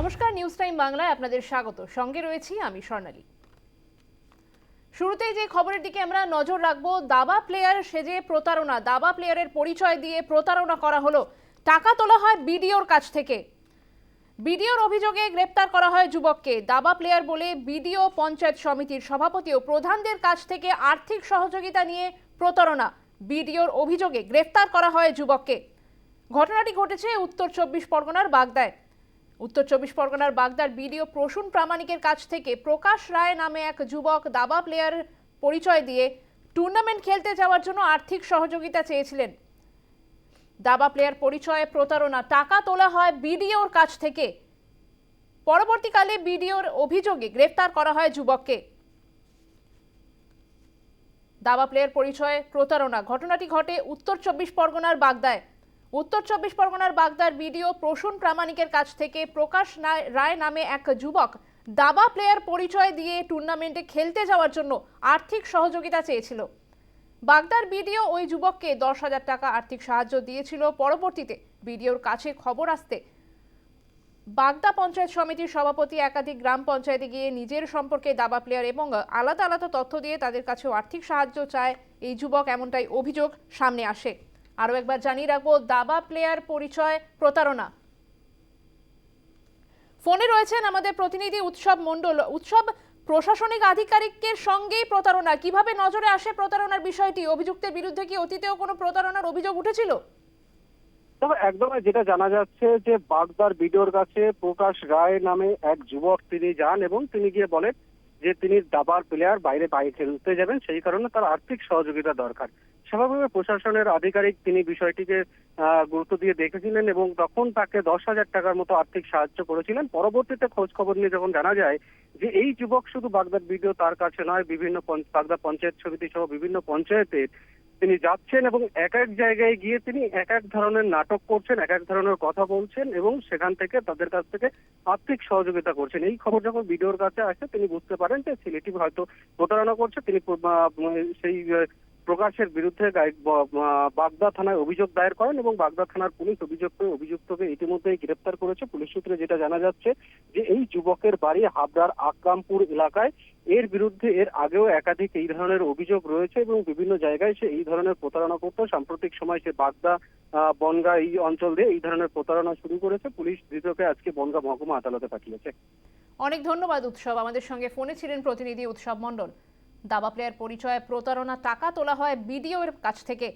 নমস্কার news time বাংলায় আপনাদের স্বাগত। সঙ্গে রয়েছি আমি স্বর্ণালী। শুরুতেই যে খবরের দিকে আমরা নজর রাখব, দাবা প্লেয়ার সেজে প্রতারণা। দাবা প্লেয়ারের পরিচয় দিয়ে প্রতারণা করা হলো। টাকা তোলা হয় বিডিওর কাছ থেকে। বিডিওর অভিযোগে গ্রেপ্তার করা হয় যুবককে। দাবা প্লেয়ার বলে বিডিও পঞ্চায়েত সমিতির সভাপতি ও প্রধানদের কাছ থেকে আর্থিক সহযোগিতা নিয়ে প্রতারণা। বিডিওর অভিযোগে গ্রেপ্তার করা হয় যুবককে। ঘটনাটি ঘটেছে উত্তর চব্বিশ পরগনার বাগদায়। উত্তর চব্বিশ পরগনার বাগদার বিডিও প্রসূন প্রামাণিকের কাছ থেকে প্রকাশ রায় নামে এক যুবক দাবা প্লেয়ার পরিচয় দিয়ে টুর্নামেন্ট খেলতে যাওয়ার জন্য আর্থিক সহযোগিতা চেয়েছিলেন। দাবা প্লেয়ার পরিচয়ে প্রতারণা, টাকা তোলা হয় বিডিওর কাছ থেকে। পরবর্তীকালে বিডিওর অভিযোগে গ্রেফতার করা হয় যুবককে। দাবা প্লেয়ার পরিচয়ে প্রতারণা, ঘটনাটি ঘটে উত্তর চব্বিশ পরগনার বাগদায়। উত্তর চব্বিশ পরগনার বাগদার বিডিও প্রসূন প্রামাণিকের কাছ থেকে প্রকাশ রায় নামে এক যুবক দাবা প্লেয়ার পরিচয় দিয়ে টুর্নামেন্টে খেলতে যাওয়ার জন্য আর্থিক সহযোগিতা চেয়েছিল। বাগদার বিডিও ওই যুবককে দশ হাজার টাকা আর্থিক সাহায্য দিয়েছিল। পরবর্তীতে বিডিওর কাছে খবর আসতে বাগদা পঞ্চায়েত সমিতির সভাপতি একাধিক গ্রাম পঞ্চায়েতে গিয়ে নিজের সম্পর্কে দাবা প্লেয়ার এবং আলাদা আলাদা তথ্য দিয়ে তাদের কাছেও আর্থিক সাহায্য চায়। এই যুবক এমনটাই অভিযোগ সামনে আসে। আরও একবার জানিয়ে রাখব, দাবা প্লেয়ার পরিচয় প্রতারণা। ফোনে রয়েছেন আমাদের প্রতিনিধি উৎসব মণ্ডল। উৎসব প্রশাসনিক আধিকারিকের সঙ্গেই প্রতারণা। কীভাবে নজরে আসে প্রতারণার বিষয়টি? অভিযুক্তের বিরুদ্ধে কি অতীতেও কোনো প্রতারণার অভিযোগ উঠেছিল? একদমই যেটা জানা যাচ্ছে যে বাগদার বিডিওর কাছে প্রকাশ রায় নামে এক যুবক তিনি যান এবং তিনি গিয়ে বলেন যে তিনি দাবার প্লেয়ার বাইরে বাইরে খেলতে যাবেন, সেই কারণে তার আর্থিক সহযোগিতা দরকার। স্বাভাবিকভাবে প্রশাসনের আধিকারিক তিনি বিষয়টিকে গুরুত্ব দিয়ে দেখেছিলেন এবং তখন তাকে দশ হাজার টাকার মতো আর্থিক সাহায্য করেছিলেন। পরবর্তীতে খোঁজ খবর নিয়ে যখন জানা যায় যে এই যুবক শুধু বাগদার বিডিও তার কাছে নয়, বিভিন্ন বাগদা পঞ্চায়েত সমিতি সহ বিভিন্ন পঞ্চায়েতের তিনি যাচ্ছেন এবং এক এক জায়গায় গিয়ে তিনি এক এক ধরনের নাটক করছেন, এক এক ধরনের কথা বলছেন এবং সেখান থেকে তাদের কাছ থেকে আর্থিক সহযোগিতা করছেন। এই খবর যখন ভিডিওর কাছে আসে, তিনি বুঝতে পারেন যে ছেলেটি হয়তো প্রতারণা করছে। তিনি সেই প্রকাশের বিরুদ্ধে বাগদা থানায় অভিযোগ দায়ের করেন এবং বাগদা থানার পুলিশ অভিযোগ পেয়ে অভিযুক্তকে ইতিমধ্যেই গ্রেপ্তার করেছে। পুলিশ সূত্রে যেটা জানা যাচ্ছে যে এই যুবকের বাড়ি হাবড়ার আকরামপুর এলাকায়। এর বিরুদ্ধে এর আগেও একাধিক এই ধরনের অভিযোগ রয়েছে এবং বিভিন্ন জায়গায় সে এই ধরনের প্রতারণা করতো। সাম্প্রতিক সময় সে বাগদা বনগা এই অঞ্চল দিয়ে এই ধরনের প্রতারণা শুরু করেছে। পুলিশ ধৃতকে আজকে বনগা মহকুমা আদালতে পাঠিয়েছে। অনেক ধন্যবাদ উৎসব। আমাদের সঙ্গে ফোনে ছিলেন প্রতিনিধি উৎসব মণ্ডল। দাবা প্লেয়ার পরিচয়ে প্রতারণা টাকা তোলা হয় বিডিও এর কাছ থেকে।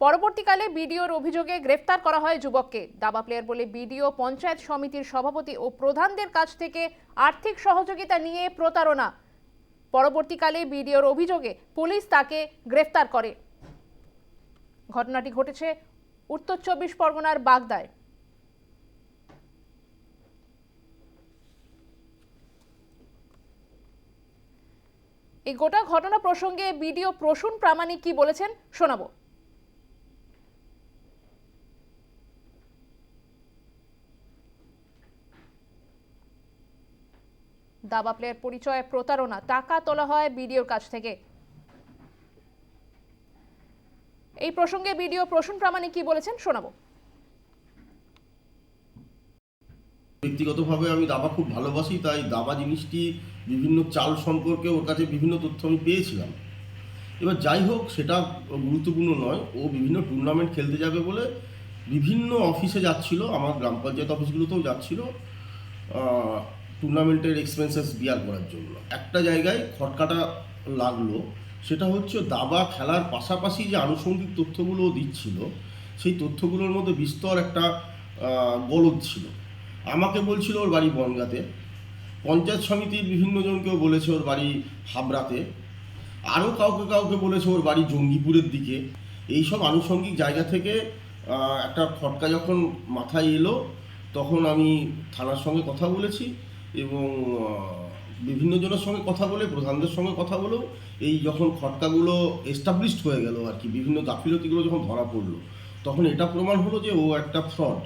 পরবর্তীকালে বিডিওর অভিযোগে গ্রেফতার করা হয় যুবককে। দাবা প্লেয়ার বলে বিডিও, পঞ্চায়েত সমিতির সভাপতি ও প্রধানদের কাছ থেকে আর্থিক সহযোগিতা নিয়ে প্রতারণা। পরবর্তীকালে বিডিওর অভিযোগে পুলিশ তাকে গ্রেফতার করে। ঘটনাটি ঘটেছে উত্তর চব্বিশ পরগনার বাগদায়। এই গোটা ঘটনা প্রসঙ্গে বিডিও প্রসূন প্রামাণিক কি বলেছেন শোনাবো। দাবা প্লেয়ার পরিচয়ে প্রতারণা, টাকা তোলা হয় বিডিওর কাছ থেকে। এই প্রসঙ্গে বিডিও প্রসূন প্রামাণিক কি বলেছেন শোনাবো। ব্যক্তিগতভাবে আমি দাবা খুব ভালোবাসি, তাই দাবা জিনিসটি বিভিন্ন চাল সম্পর্কে ওর কাছে বিভিন্ন তথ্য আমি পেয়েছিলাম। এবার যাই হোক, সেটা গুরুত্বপূর্ণ নয়। ও বিভিন্ন টুর্নামেন্ট খেলতে যাবে বলে বিভিন্ন অফিসে যাচ্ছিল, আমার গ্রাম পঞ্চায়েত অফিসগুলোতেও যাচ্ছিল টুর্নামেন্টের এক্সপেন্সেস বিয়ার করার জন্য। একটা জায়গায় খটকাটা লাগল, সেটা হচ্ছে দাবা খেলার পাশাপাশি যে আনুষঙ্গিক তথ্যগুলো দিচ্ছিল, সেই তথ্যগুলোর মধ্যে বিস্তর একটা গলদ ছিল। আমাকে বলছিল ওর বাড়ি বনগাতে। পঞ্চায়েত সমিতির বিভিন্ন জনকেও বলেছে ওর বাড়ি হাবড়াতে। আরও কাউকে কাউকে বলেছে ওর বাড়ি জঙ্গিপুরের দিকে। এইসব আনুষঙ্গিক জায়গা থেকে একটা ফটকা যখন মাথায় এলো, তখন আমি থানার সঙ্গে কথা বলেছি এবং বিভিন্ন জনের সঙ্গে কথা বলে, প্রধানদের সঙ্গে কথা বলেও এই যখন খটকাগুলো এস্টাবলিশড হয়ে গেল আর কি, বিভিন্ন গাফিলতিগুলো যখন ধরা পড়ল, তখন এটা প্রমাণ হলো যে ও একটা ফ্রড